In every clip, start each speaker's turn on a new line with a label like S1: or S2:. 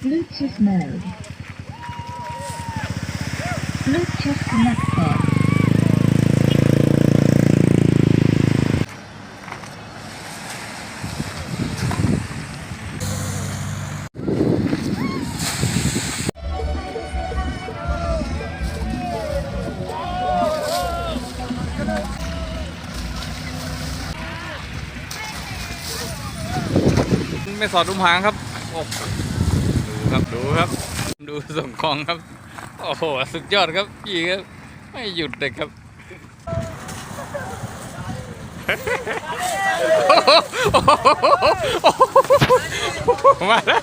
S1: Bluetooth mode. Bluetooth connected.
S2: ไม่สอดดุมหางครับโอ้ดูครับดูครับ ดูส่งของครับ โอ้โหสุดยอดครับพี่ครับไม่หยุดเลยครับมาแล้ว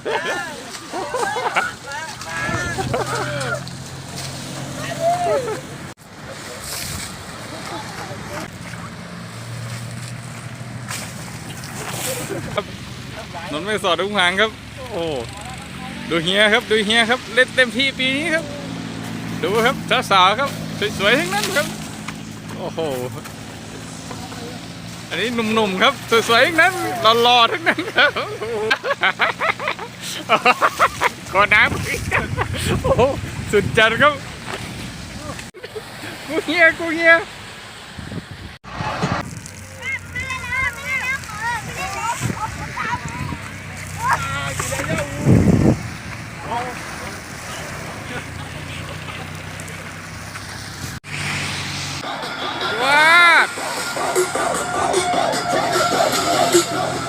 S2: นนไม่สอดดุมหางครับ โอ้ดูเฮียครับดูเฮียครับเล่นเต็มที่ปีนี้ครับ ดูครับสาวๆครับสวยๆทั้งนั้นครับโอ้โหอันนี้หนุ่มๆครับสวยๆทั้งนั้นหล่อๆทั้งนั้นครับขอน้ำโอ้สุดจัดครับกูเฮียกูเฮีย Let's go.